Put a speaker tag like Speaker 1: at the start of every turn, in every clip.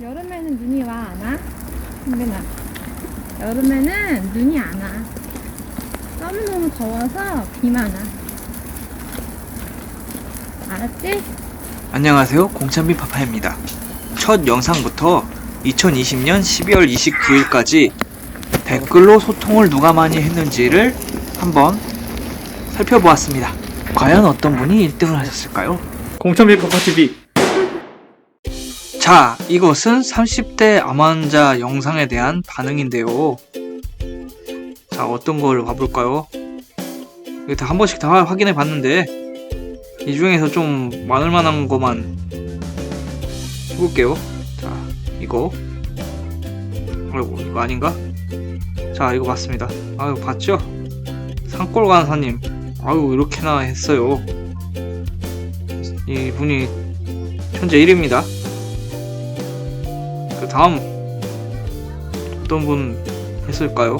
Speaker 1: 여름에는 눈이 와, 안 와? 현빈아. 여름에는 눈이 안 와. 너무너무 더워서 비만 와. 알았지?
Speaker 2: 안녕하세요 공찬비 파파입니다 첫 영상부터 2020년 12월 29일까지 댓글로 소통을 누가 많이 했는지를 한번 살펴보았습니다 과연 어떤 분이 1등을 하셨을까요?
Speaker 3: 공천비 파파TV
Speaker 2: 자 이것은 30대 암환자 영상에 대한 반응인데요 자 어떤 걸 봐볼까요? 다한 번씩 다 확인해 봤는데 이 중에서 좀 많을 만한 것만 해볼게요. 자, 이거. 아이고, 이거 아닌가? 자, 이거 맞습니다. 아유, 봤죠? 산골 간사님. 아유, 이렇게나 했어요. 이 분이 현재 1위입니다. 그 다음, 어떤 분 했을까요?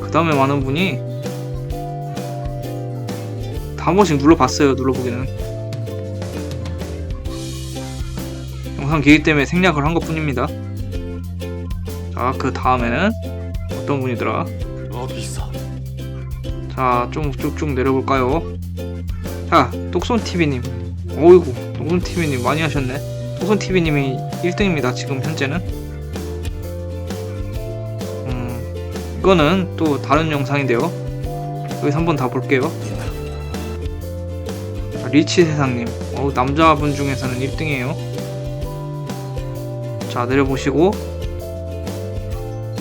Speaker 2: 그 다음에 많은 분이 다 한 번씩 눌러봤어요 눌러보기는. 영상 길기 때문에 생략을 한 것 뿐입니다. 자그 다음에는 어떤 분이더라?
Speaker 3: 어디서
Speaker 2: 자좀 쭉쭉 내려볼까요? 자 똑손TV님. 어이구 똑손TV님 많이 하셨네 똑손TV님이 1등입니다 지금 현재는. 음 이거는 또 다른 영상인데요. 여기서 한번 다 볼게요. 리치 세상님, 어, 남자분 중에서는 1등이에요. 자, 내려보시고,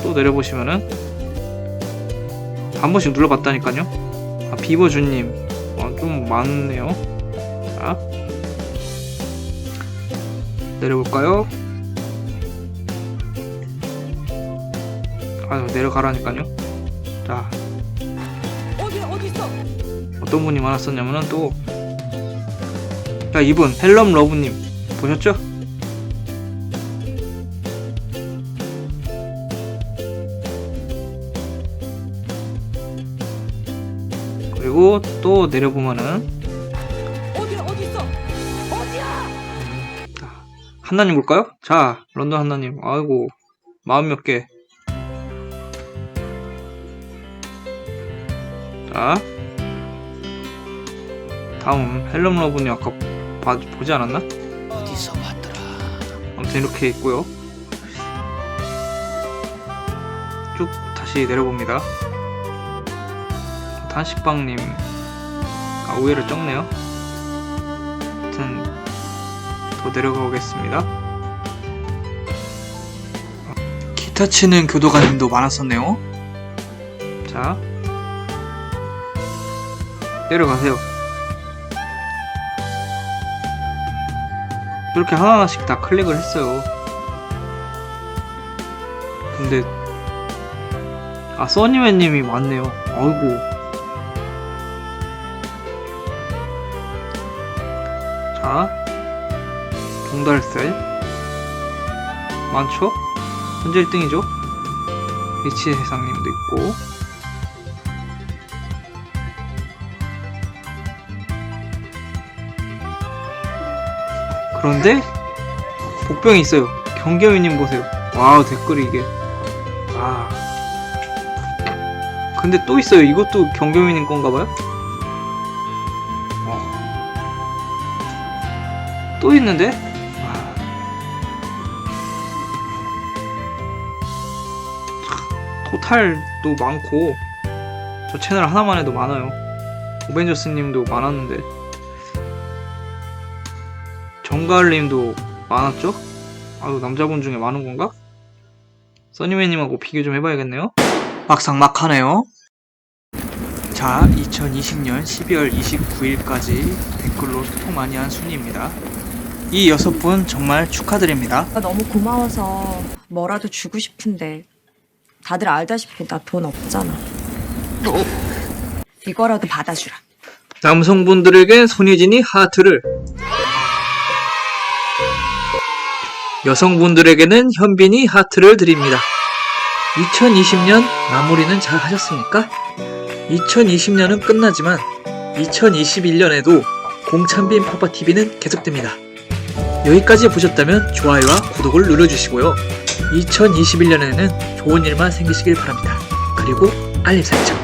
Speaker 2: 또 내려보시면은, 한 번씩 눌러봤다니까요. 아, 비버주님, 어, 좀 많네요. 자, 내려볼까요? 아유, 내려가라니까요. 자,
Speaker 4: 어디 어디 있어?
Speaker 2: 어떤 분이 많았었냐면은 또, 자, 이분, 헬럼 러브님. 보셨죠? 그리고 또 내려보면은, 한나님 볼까요? 자, 런던 한나님. 아이고, 마음 몇 개. 자. 다음, 헬럼 러브님 아까 봐- 보지 않았나?
Speaker 4: 어디서 봤더라?
Speaker 2: 아무튼 이렇게 있고요. 쭉 다시 내려봅니다. 단식빵님, 아 의외로 적네요. 아무튼 더 내려가 보겠습니다. 기타 치는 교도관님도 많았었네요. 자, 내려가세요. 이렇게 하나하나씩 다 클릭을 했어요. 근데 아 써니맨님이 많네요. 아이고. 자, 종달새 많죠? 현재 1등이죠. 리치 세상님도 있고. 그런데 복병이 있어요. 경계위님 보세요. 와우 댓글이 이게 아 근데 또 있어요. 이것도 경계위님 건가봐요. 와. 또 있는데 토탈도 많고 저 채널 하나만 해도 많아요. 오벤져스님도 많았는데 정가을님도 많았죠? 아유 남자분 중에 많은 건가? 써니맨님하고 비교 좀 해봐야겠네요. 막상 막하네요. 자, 2020년 12월 29일까지 댓글로 소통 많이 한 순위입니다. 이 여섯 분 정말 축하드립니다.
Speaker 5: 나 너무 고마워서 뭐라도 주고 싶은데 다들 알다시피 나 돈 없잖아. 이거라도 받아주라.
Speaker 2: 남성분들에겐 손예진이 하트를 여성분들에게는 현빈이 하트를 드립니다. 2020년 마무리는 잘 하셨습니까? 2020년은 끝나지만 2021년에도 공찬빈 파파TV는 계속됩니다. 여기까지 보셨다면 좋아요와 구독을 눌러주시고요. 2021년에는 좋은 일만 생기시길 바랍니다. 그리고 알림 설정.